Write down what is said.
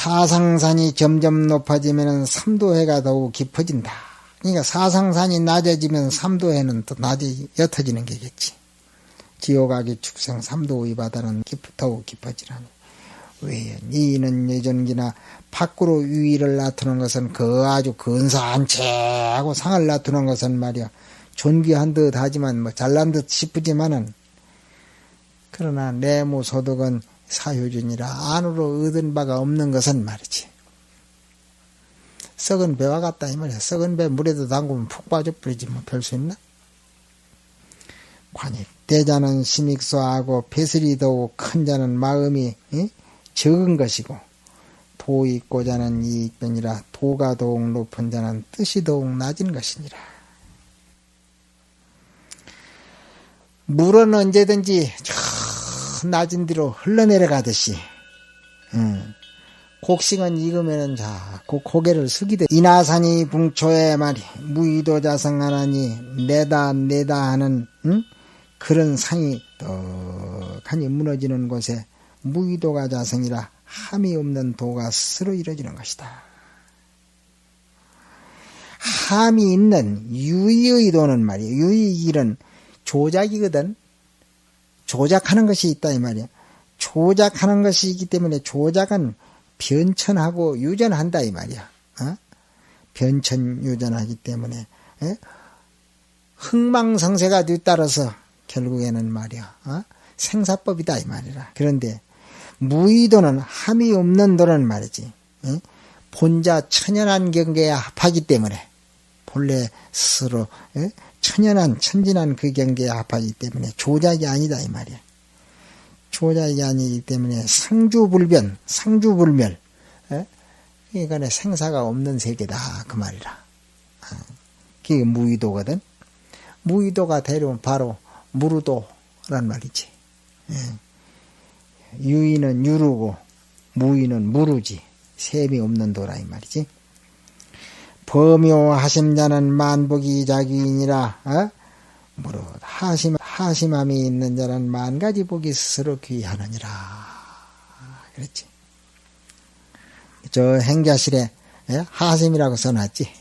사상산이 점점 높아지면 삼도해가 더욱 깊어진다. 그러니까 사상산이 낮아지면 삼도해는 또 낮이 옅어지는 게겠지. 지옥악의 축생 삼도의 바다는 깊, 더욱 깊어지라니. 왜 이는 예전기나 밖으로 위를 나타는 것은 그 아주 근사한 채하고 상을 나타는 것은 말이야 존귀한 듯 하지만 뭐 잘난 듯 싶지만은 그러나 내무 소득은 사효준이라 안으로 얻은 바가 없는 것은 말이지. 썩은 배와 같다 이 말이야. 썩은 배 물에도 담그면 푹 빠져버리지 뭐 별 수 있나? 관이 대자는 심익소하고 배슬이 더욱 큰 자는 마음이 에? 적은 것이고 도 있고 자는 이익변이라 도가 더욱 높은 자는 뜻이 더욱 낮은 것이니라. 물은 언제든지 저 낮은 뒤로 흘러내려가듯이 음. 곡식은 익으면은 자그 고개를 숙이듯 이나산이 붕초에 말이 무의도 자성하나니 내다 내다 하는 응? 그런 상이 떡하니 무너지는 곳에 무의도가 자성이라 함이 없는 도가 스스로 이루어지는 것이다. 함이 있는 유의의 도는 말이에요. 유의 일은 조작이거든. 조작하는 것이 있다 이 말이야. 조작하는 것이 있기 때문에 조작은 변천하고 유전한다 이 말이야. 어? 변천 유전하기 때문에 에? 흥망성쇠가 뒤따라서 결국에는 말이야. 어? 생사법이다 이 말이라. 그런데 무의도는 함이 없는 도는 말이지. 에? 본자 천연한 경계에 합하기 때문에 본래 스스로 에? 천연한 천진한 그 경계에 합하기 때문에 조작이 아니다 이 말이야. 조작이 아니기 때문에 상주불변, 상주불멸. 그러니까 생사가 없는 세계다 그 말이라. 어, 그게 무의도거든. 무의도가 되려면 바로 무르도란 말이지. 예. 유의는 유르고 무의는 무르지. 셈이 없는 도라 이 말이지. 범요하심 자는 만복이 자기이니라. 어? 무릇 하심 하심함이 있는 자는 만 가지 복이 스스로 귀하느니라. 그랬지. 저 행자실에 예? 하심이라고 써놨지.